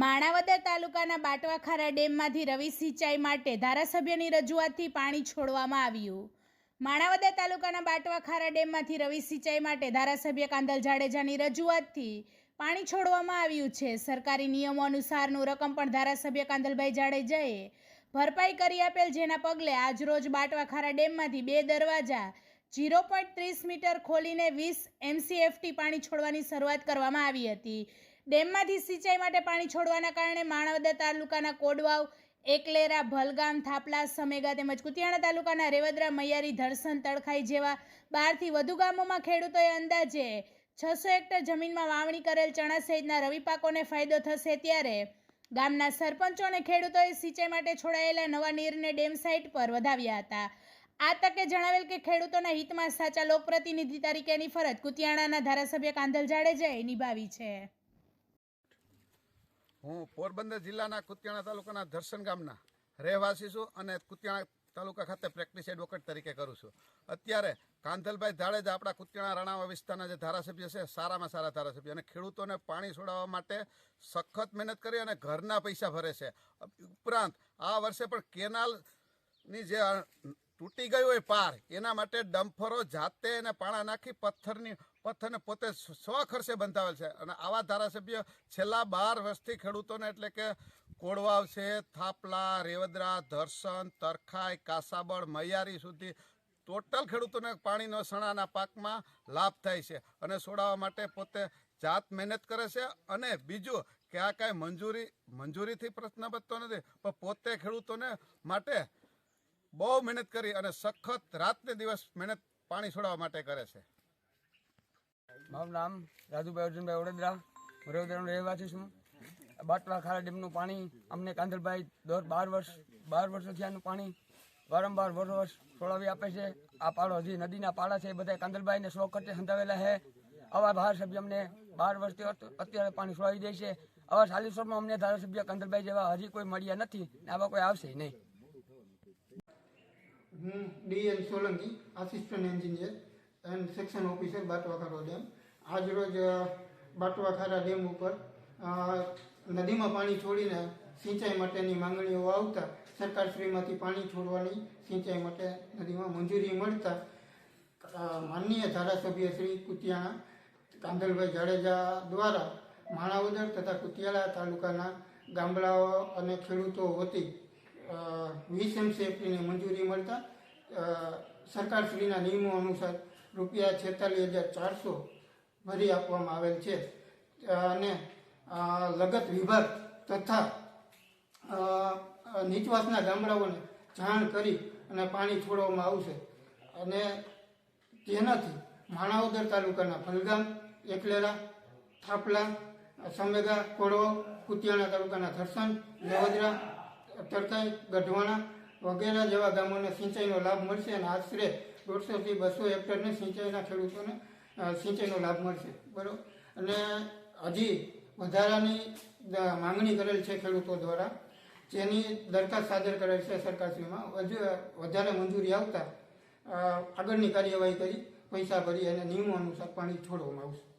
માણાવદર તાલુકાના બાટવાખારા ડેમમાંથી રવિ સિંચાઈ માટે ધારાસભ્યની રજૂઆતથી પાણી છોડવામાં આવ્યું. માણાવદર તાલુકાના બાટવાખારા ડેમમાંથી રવિ સિંચાઈ માટે ધારાસભ્ય કાંદલ જાડેજાની રજૂઆતથી પાણી છોડવામાં આવ્યું છે. સરકારી નિયમો અનુસારનું રકમ પણ ધારાસભ્ય કાંદલભાઈ જાડેજાએ ભરપાઈ કરી આપેલ, જેના પગલે આજરોજ બાટવાખારા ડેમમાંથી બે દરવાજા જીરો પોઈન્ટ ત્રીસ મીટર ખોલીને વીસ એમસીએફટી પાણી છોડવાની શરૂઆત કરવામાં આવી હતી. ડેમમાંથી સિંચાઈ માટે પાણી છોડવાના કારણે માણાવદર તાલુકાના કોડવાવ, એકલેરા, ભલગામ, થાપલા, સમેગા તેમજ કુતિયાણા તાલુકાના રેવદરા, મૈયારી, ધરસન, તડખાઈ જેવા બારથી વધુ ગામોમાં ખેડૂતોએ અંદાજે છસો હેક્ટર જમીનમાં વાવણી કરેલ ચણા સહિતના રવિ પાકોને ફાયદો થશે ત્યારે ગામના સરપંચો અને ખેડૂતોએ સિંચાઈ માટે છોડાયેલા નવા નીરને ડેમ સાઇટ પર વધાવ્યા હતા. આ તકે જણાવેલ કે ખેડૂતોના હિતમાં સાચા લોકપ્રતિનિધિ તરીકેની ફરજ કુતિયાણાના ધારાસભ્ય કાંધલ જાડેજાએ નિભાવી છે. હું પોરબંદર જિલ્લાના કુતિયાણા તાલુકાના દર્શન ગામના રહેવાસી છું અને કુતિયાણા તાલુકા ખાતે પ્રેક્ટિસ એડવોકેટ તરીકે કરું છું. અત્યારે કાંધલભાઈ ધાડેજ આપણા કુતિયાણા રાણાવા વિસ્તારના જે ધારાસભ્ય છે, સારામાં સારા ધારાસભ્ય અને ખેડૂતોને પાણી છોડાવવા માટે સખત મહેનત કરી અને ઘરના પૈસા ભરે છે. ઉપરાંત આ વર્ષે પણ કેનાલની જે તૂટી ગઈ હોય પાર. એના માટે ડમ્ફરો જાતે એને પાણા નાખી પથ્થરની પથ્થરને પોતે સ્વ ખર્ચે બંધાવેલ છે. અને આવા ધારાસભ્ય છેલ્લા બાર વર્ષથી ખેડૂતોને એટલે કે કોડવાવ છે થાપલા, રેવદરા, ધરસન, તરખાઈ, કાસાબળ, મૈયારી સુધી ટોટલ ખેડૂતોને પાણીનો સણાના પાકમાં લાભ થાય છે. અને છોડાવવા માટે પોતે જાત મહેનત કરે છે. અને બીજું કે આ કાંઈ મંજૂરી મંજૂરીથી પ્રશ્ન બધતો નથી, પણ પોતે ખેડૂતોને માટે બહુ મહેનત કરી અને સખત રાતને દિવસ મહેનત પાણી છોડાવવા માટે કરે છે. મારું નામ રાજુભાઈ અર્જુનભાઈ વડોદરા, વડોદરાનો રહેવાસી છું. બાટલા ખારા ડેમનું પાણી અમને કાંધલભાઈ દર બાર વર્ષ, બાર વર્ષથી આનું પાણી વારંવાર વર્ષ વર્ષ છોડાવી આપે છે. આ પાડો હજી નદીના પાડા છે, એ બધા કાંધલભાઈને સો ખર્ચે સંતાવેલા છે. આવા ધારાસભ્ય અમને બાર વર્ષથી અત- અત્યારે પાણી છોડાવી દે છે. આવા સાલીસોરમાં અમને ધારાસભ્ય કાંધલભાઈ જેવા હજી કોઈ મળ્યા નથી આવા કોઈ આવશે નહીં. હું D N Solanki assistant engineer and section officer Batvakharo dam. આજરોજ બાટવાખારા ડેમ ઉપર નદીમાં પાણી છોડીને સિંચાઈ માટેની માંગણીઓ આવતા સરકારશ્રીમાંથી પાણી છોડવાની સિંચાઈ માટે નદીમાં મંજૂરી મળતા માનનીય ધારાસભ્ય શ્રી કુતિયાણા કાંદલભાઈ જાડેજા દ્વારા માણાવદર તથા કુતિયાળા તાલુકાના ગામડાઓ અને ખેડૂતો વતી વીસ એમસીએફટીની મંજૂરી મળતા સરકારશ્રીના નિયમો અનુસાર રૂપિયા છેતાલીસ હજાર ચારસો ભરી આપવામાં આવેલ છે. અને લગત વિભાગ તથા નીચવાસના ગામડાઓને જાણ કરી અને પાણી છોડવામાં આવશે. અને તેનાથી માણાવદર તાલુકાના ફલગામ, એકલેરા, થાપલા, સમેગા, કોળવો, કુતિયાણા તાલુકાના ધરસન, લેવદરા તરકાઈ ગઢવાણા વગેરે જેવા ગામોને સિંચાઈનો લાભ મળશે અને આશરે દોઢસોથી બસો હેક્ટરને સિંચાઈના ખેડૂતોને સિંચાઈનો લાભ મળશે. બરાબર? અને હજી વધારાની માંગણી કરેલ છે ખેડૂતો દ્વારા, જેની દરખાસ્ત સાદર કરેલ છે સરકારશ્રીમાં. હજુ વધારે મંજૂરી આવતા આગળની કાર્યવાહી કરી, પૈસા ભરી અને નિયમો અનુસાર પાણી છોડવામાં આવશે.